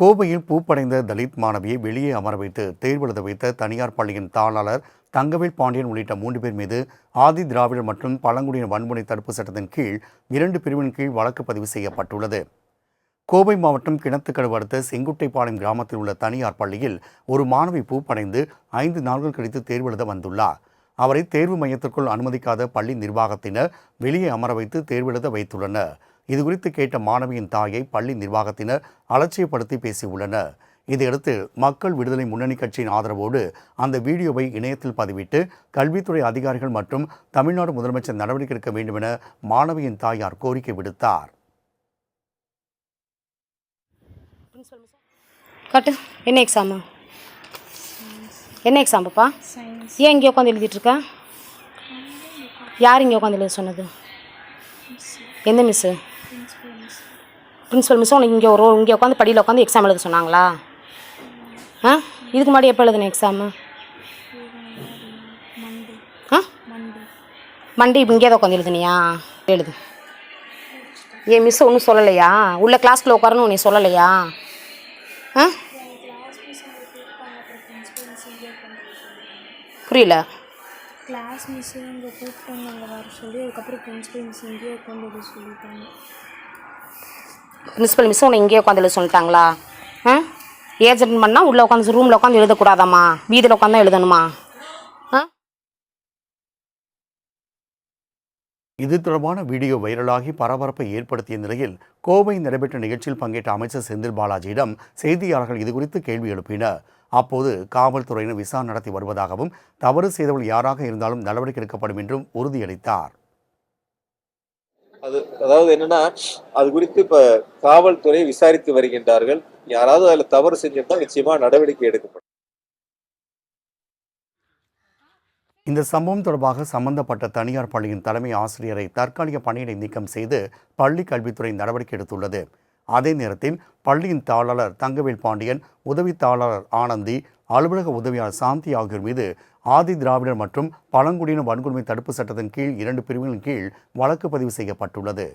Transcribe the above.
கோவையில் பூப்படைந்த தலித் மாணவியை வெளியே அமர வைத்து தேர்வெழுத வைத்த தனியார் பள்ளியின் தாளாளர் தங்கவேல் பாண்டியன் உள்ளிட்ட மூன்று பேர் மீது ஆதி திராவிடர் மற்றும் பழங்குடியினர் வன்முறை தடுப்பு சட்டத்தின் கீழ் இரண்டு பிரிவின் கீழ் வழக்கு பதிவு செய்யப்பட்டுள்ளது. கோவை மாவட்டம் கிணத்துக்கடவு அடுத்த செங்குட்டைப்பாளையம் கிராமத்தில் உள்ள தனியார் பள்ளியில் ஒரு மாணவி பூப்படைந்து ஐந்து நாள்கள் கழித்து தேர்வெழுத வந்துள்ளார். அவரை தேர்வு மையத்திற்குள் அனுமதிக்காத பள்ளி நிர்வாகத்தினர் வெளியே அமர வைத்து தேர்வெழுத வைத்துள்ளனர். இதுகுறித்து கேட்ட மாணவியின் தாயை பள்ளி நிர்வாகத்தினர் அலட்சியப்படுத்தி பேசியுள்ளனர். இதையடுத்து மக்கள் விடுதலை முன்னணி கட்சியின் ஆதரவோடு அந்த வீடியோவை இணையத்தில் பதிவிட்டு கல்வித்துறை அதிகாரிகள் மற்றும் தமிழ்நாடு முதலமைச்சர் நடவடிக்கை எடுக்க வேண்டும் என மாணவியின் தாயார் கோரிக்கை விடுத்தார். காட்டு. என்ன எக்ஸாமு என்ன எக்ஸாம் பாப்பா சயின்ஸ் ஏன் இங்கே உட்காந்து எழுதிட்டு இருக்க? யார் இங்கே உட்காந்து எழுத சொன்னது? எந்த மிஸ்ஸு பிரின்ஸிபல் மிஸ்ஸும் உனக்கு இங்கே ஒரு இங்கே உட்காந்து படியில் உட்காந்து எக்ஸாம் எழுத சொன்னாங்களா? ஆ? இதுக்கு முன்னாடி எப்போ எழுதுன எக்ஸாமு ஆ? மண்டே. இப்போ இங்கே தான் உட்காந்து எழுதுனியா? எழுது. ஏன் மிஸ் ஒன்றும் சொல்லலையா? உள்ள கிளாஸ்க்குள்ளே உட்காரணும் உன்னை சொல்லலையா? ஆ? புரியல. கிளாஸ் மிஸ் இங்கே கூப்பிட்டாங்க வர சொல்லி அதுக்கப்புறம் பிரின்ஸ்பல் மிஸ் இங்கேயே உட்காந்து சொல்லிட்டாங்க. பிரின்ஸிபல் மிஸ் உன்னை இங்கேயே உட்காந்து எழுத சொல்லிட்டாங்களா? ஆ? ஏஜென்ட் பண்ணால் உள்ளே உட்காந்து ரூமில் உட்காந்து எழுதக்கூடாதாம்மா? வீதியில் உட்காந்து எழுதணுமா? ஆ? இது தொடர்பான வீடியோ வைரலாகி பரபரப்பை ஏற்படுத்திய நிலையில் கோவை நடைபெற்ற நிகழ்ச்சியில் பங்கேற்ற அமைச்சர் செந்தில் பாலாஜியிடம் செய்தியாளர்கள் இதுகுறித்து கேள்வி எழுப்பினர். அப்போது காவல்துறையினர் விசாரணை நடத்தி வருவதாகவும் தவறு செய்தவர்கள் யாராக இருந்தாலும் நடவடிக்கை எடுக்கப்படும் என்றும் உறுதியளித்தார். அது அதாவது என்னன்னா அது குறித்து இப்ப காவல்துறை விசாரித்து வருகின்றார்கள். யாராவது அதுல தவறு செஞ்சிருந்தா நிச்சயமா நடவடிக்கை எடுக்கப்படும். இந்த சம்பவம் தொடர்பாக சம்பந்தப்பட்ட தனியார் பள்ளியின் தலைமை ஆசிரியரை தற்காலிக பணியிடை நீக்கம் செய்து பள்ளி கல்வித்துறை நடவடிக்கை எடுத்துள்ளது. அதே நேரத்தில் பள்ளியின் தாளாளர் தங்கவேல் பாண்டியன் உதவி தாளர் ஆனந்தி அலுவலக உதவியாளர் சாந்தி ஆகியோர் மீது ஆதி திராவிடர் மற்றும் பழங்குடியின வன்கொடுமை தடுப்பு சட்டத்தின் கீழ் இரண்டு பிரிவுகளின் கீழ் வழக்கு பதிவு செய்யப்பட்டுள்ளது.